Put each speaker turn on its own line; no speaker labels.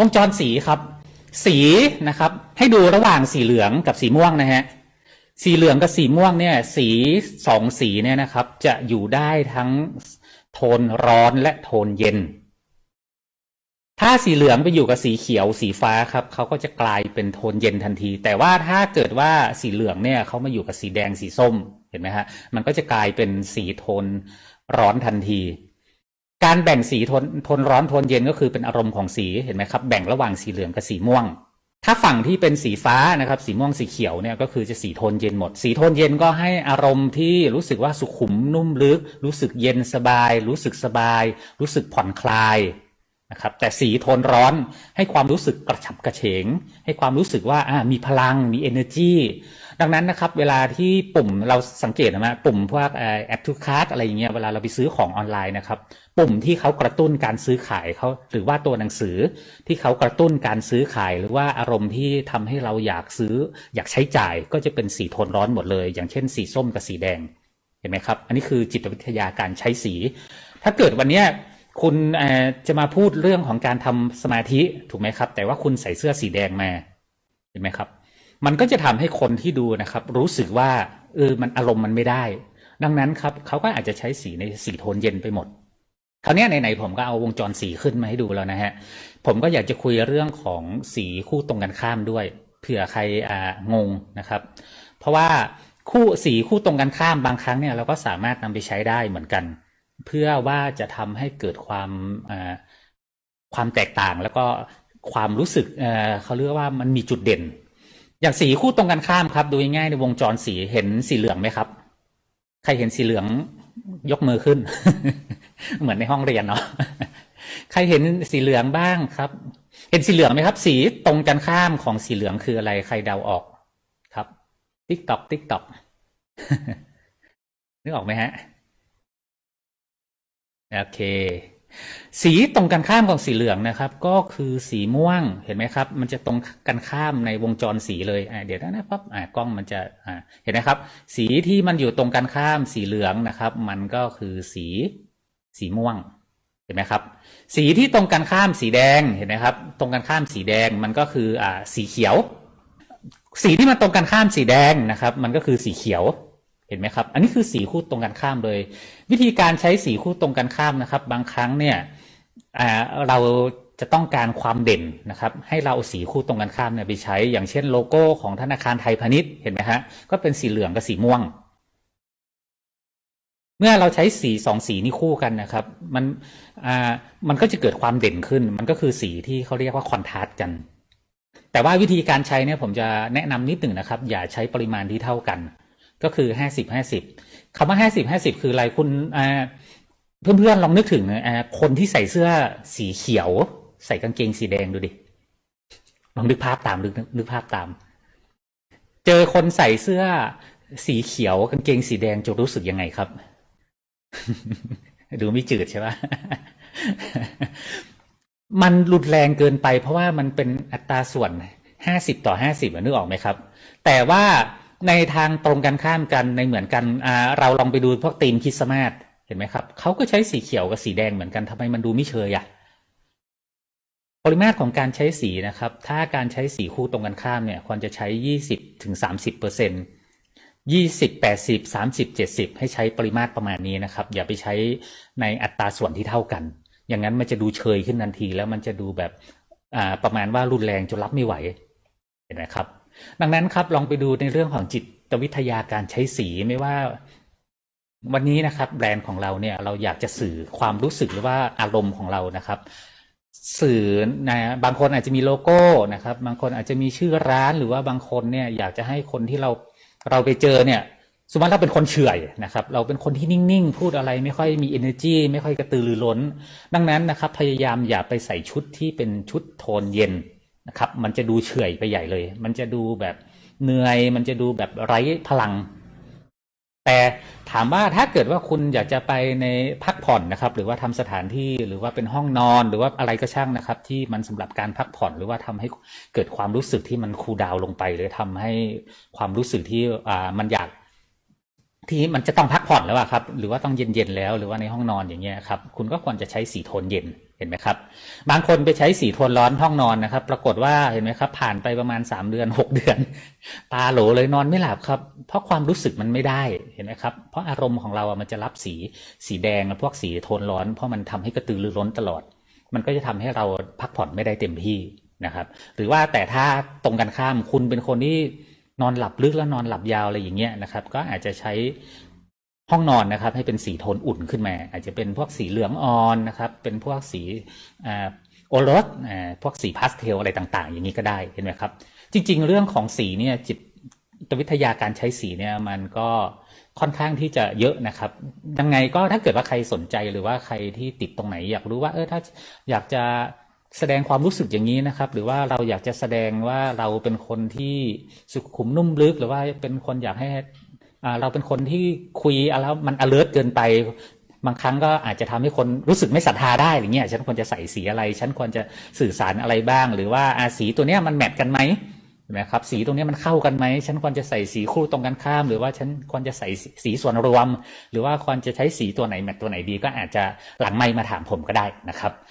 วงจรสีครับ สีนะครับ ให้ดูระหว่างสีเหลืองกับสีม่วงนะฮะสีเหลืองกับสีม่วงเนี่ย สีสองสีเนี่ยนะครับ จะอยู่ได้ทั้งโทนร้อนและโทนเย็น ถ้าสีเหลืองไปอยู่กับสีเขียวสีฟ้าครับเขาก็จะกลายเป็นโทนเย็นทันที แต่ว่าถ้าเกิดว่าสีเหลืองเนี่ยเขามาอยู่กับสีแดงสีส้มเห็นไหมฮะมันก็จะกลายเป็นสีโทนร้อนทันที การแบ่งสีทนทนร้อนทนเย็นก็คือเป็นอารมณ์ของสีเห็นไหมครับแบ่งระหว่างสีเหลืองกับสีม่วง ถ้าฝั่งที่เป็นสีฟ้านะครับสีม่วงสีเขียวเนี่ยก็คือจะสีโทนเย็นหมด สีโทนเย็นก็ให้อารมณ์ที่รู้สึกว่าสุขุมนุ่มลึก รู้สึกเย็นสบาย รู้สึกสบาย รู้สึกผ่อนคลาย นะครับแต่สีโทนร้อนให้ความรู้สึกกระฉับกระเฉง ให้ความรู้สึกว่าอ่ามีพลังมี energy ดังนั้นนะครับเวลาที่ปุ่มเราสังเกตนะฮะปุ่มพวกแอปทูคาร์ดอะไรอย่างเงี้ยเวลาเราไปซื้อของออนไลน์นะครับปุ่มที่เขากระตุ้นการซื้อขายเขาหรือว่าตัวหนังสือที่เขากระตุ้นการซื้อขาย หรือว่าอารมณ์ที่ทำให้เราอยากซื้ออยากใช้จ่ายก็จะเป็นสีโทนร้อนหมดเลย อย่างเช่น สีส้มกับสีแดงเห็นไหมครับ อันนี้คือจิตวิทยาการใช้สี ถ้าเกิดวันนี้ คุณจะมาพูดเรื่องของการทำสมาธิถูกไหมครับ แต่ว่าคุณใส่เสื้อสีแดงมาเห็นไหมครับ มันก็จะทำให้คนที่ดูนะครับ รู้สึกว่าเออมันอารมณ์มันไม่ได้ ดังนั้นครับเขาก็อาจจะใช้สีในสีโทนเย็นไปหมดคราวนี้ไหนๆผมก็เอาวงจรสีขึ้นมาให้ดูแล้วนะฮะ ผมก็อยากจะคุยเรื่องของสีคู่ตรงกันข้ามด้วย เผื่อใครงงนะครับ เพราะว่าคู่สีคู่ตรงกันข้ามบางครั้งเนี่ยเราก็สามารถนำไปใช้ได้เหมือนกัน เพื่อว่าจะทำให้เกิดความความแตกต่างแล้วก็ความรู้สึกเเขาเรียกว่ามันมีจุดเด่น อย่างสีคู่ตรงกันข้ามครับ ดูง่ายในวงจรสีเห็นสีเหลืองไหมครับ ใครเห็นสีเหลืองยกมือขึ้น เหมือนในห้องเรียนเนาะใครเห็นสีเหลืองบ้างครับ เห็นสีเหลืองไหมครับ สีตรงกันข้ามของสีเหลืองคืออะไรใครเดาออกครับติ๊กตอกติ๊กตอกนึกออกไหมฮะ โอเค สีตรงกันข้ามของสีเหลืองนะครับ ก็คือสีม่วงเห็นไหมครับ มันจะตรงกันข้ามในวงจรสีเลยเดี๋ยวนะปั๊บกล้องมันจะเห็นไหมครับ สีที่มันอยู่ตรงกันข้ามสีเหลืองนะครับ มันก็คือสีสีม่วงเห็นไหมครับ สีที่ตรงกันข้ามสีแดงเห็นไหมครับ ตรงกันข้ามสีแดงมันก็คืออ่าสีเขียว สีที่มันตรงกันข้ามสีแดงนะครับ มันก็คือสีเขียว เห็นไหมครับ อันนี้คือสีคู่ตรงกันข้ามเลย วิธีการใช้สีคู่ตรงกันข้ามนะครับ บางครั้งเนี่ยเราจะต้องการความเด่นนะครับ ให้เราสีคู่ตรงกันข้ามเนี่ยไปใช้อย่างเช่นโลโก้ของธนาคารไทยพาณิชย์เห็นไหมฮะก็เป็นสีเหลืองกับสีม่วง เมื่อเราใช้สีสองสีนี้คู่กันนะครับ มันอ่ามันก็จะเกิดความเด่นขึ้น มันก็คือสีที่เขาเรียกว่าคอนทราสต์กันแต่ว่าวิธีการใช้เนี่ยผมจะแนะนำนิดหนึ่งนะครับ อย่าใช้ปริมาณที่เท่ากัน ก็คือห้าสิบห้าสิบคำว่าห้าสิบห้าสิบคืออะไรคุณอ่าเพื่อนๆลองนึกถึงอ่าคนที่ใส่เสื้อสีเขียว ใส่กางเกงสีแดงดูดิลองนึกภาพตามนึกนึกภาพตาม เจอคนใส่เสื้อสีเขียวกางเกงสีแดงจะรู้สึกยังไงครับ ดูไม่จืดใช่ปะมันรุนแรงเกินไป เพราะว่ามันเป็นอัตราส่วนห้าสิบต่อห้าสิบนึกออกไหมครับ แต่ว่า ในทางตรงกันข้ามกันในเหมือนกันเราลองไปดูพวกธีมคริสต์มาสเห็นไหมครับเขาก็ใช้สีเขียวกับสีแดงเหมือนกันทำไมมันดูไม่เชยอะปริมาตรของการใช้สีนะครับ ถ้าการใช้สีคู่ตรงกันข้ามเนี่ยควรจะใช้ยี่สิบถึงสามสิบเปอร์เซ็นยี่สิบแปดสิบสามสิบเจ็ดสิบให้ใช้ปริมาตรประมาณนี้นะครับ อย่าไปใช้ในอัตราส่วนที่เท่ากัน อย่างนั้นมันจะดูเชยขึ้นทันที แล้วมันจะดูแบบประมาณว่ารุนแรงจนรับไม่ไหวเห็นไหมครับ ดังนั้นครับลองไปดูในเรื่องของจิตวิทยาการใช้สีไม่ว่า วันนี้นะครับ แบรนด์ของเราเนี่ยเราอยากจะสื่อความรู้สึกหรือว่าอารมณ์ของเรานะครับ สื่อนะบางคนอาจจะมีโลโก้นะครับ บางคนอาจจะมีชื่อร้านหรือว่าบางคนเนี่ยอยากจะให้คนที่เราเราไปเจอเนี่ยสมมติเราเป็นคนเฉื่อยนะครับ เราเป็นคนที่นิ่งๆ พูดอะไรไม่ค่อยมี energy ไม่ค่อยกระตือรือร้น ดังนั้นนะครับ พยายามอย่าไปใส่ชุดที่เป็นชุดโทนเย็น นะครับ มันจะดูเฉื่อยไปใหญ่เลย มันจะดูแบบเหนื่อย มันจะดูแบบไร้พลัง แต่ถามว่าถ้าเกิดว่าคุณอยากจะไปในพักผ่อนนะครับ หรือว่าทำสถานที่หรือว่าเป็นห้องนอนหรือว่าอะไรก็ช่างนะครับ ที่มันสำหรับการพักผ่อนหรือว่าทำให้เกิดความรู้สึกที่มันคูลดาวน์ลงไป หรือทำให้ความรู้สึกที่อ่ามันอยาก ที่มันจะต้องพักผ่อนแล้วอะครับ หรือว่าต้องเย็นๆแล้วหรือว่าในห้องนอนอย่างเงี้ยครับคุณก็ควรจะใช้สีโทนเย็นเห็นไหมครับ บางคนไปใช้สีโทนร้อนห้องนอนนะครับ ปรากฏว่าเห็นไหมครับ ผ่านไปประมาณ 3 เดือน 6 เดือนตาโหลเลยนอนไม่หลับครับ เพราะความรู้สึกมันไม่ได้เห็นไหมครับ เพราะอารมณ์ของเราอะมันจะรับสีสีแดงกับพวกสีโทนร้อน เพราะมันทำให้กระตือรือร้นตลอด มันก็จะทำให้เราพักผ่อนไม่ได้เต็มที่นะครับ หรือว่าแต่ถ้าตรงกันข้ามคุณเป็นคนที่ นอนหลับลึกแล้วนอนหลับยาวอะไรอย่างเงี้ยนะครับ ก็อาจจะใช้ห้องนอนนะครับ ให้เป็นสีโทนอุ่นขึ้นมา อาจจะเป็นพวกสีเหลืองอ่อนนะครับ เป็นพวกสีอ่าโอรสพวกสีพาสเทลอะไรต่าง ๆ อย่างนี้ก็ได้เห็นไหมครับ จริง ๆ เรื่องของสีเนี่ยจิตวิทยาการใช้สีเนี่ยมันก็ค่อนข้างที่จะเยอะนะครับ ยังไงก็ถ้าเกิดว่าใครสนใจหรือว่าใครที่ติดตรงไหน อยากรู้ว่าเออถ้าอยากจะ แสดงความรู้สึกอย่างนี้นะครับ หรือว่าเราอยากจะแสดงว่าเราเป็นคนที่สุขุมนุ่มลึก หรือว่าเป็นคนอยากให้เราเป็นคนที่คุยแล้วมัน alert เกินไป บางครั้งก็อาจจะทำให้คนรู้สึกไม่ศรัทธาได้อย่างเงี้ยฉันควรจะใส่สีอะไร ฉันควรจะสื่อสารอะไรบ้าง หรือว่าอาสีตัวเนี้ยมันแมทกันไหมเห็นไหมครับสีตรงเนี้ยมันเข้ากันไหมฉันควรจะใส่สีคู่ตรงกันข้าม หรือว่าฉันควรจะใส่สีสีส่วนรวม หรือว่าควรจะใช้สีตัวไหนแมทตัวไหนดีก็อาจจะหลังไมค์มาถามผมก็ได้นะครับ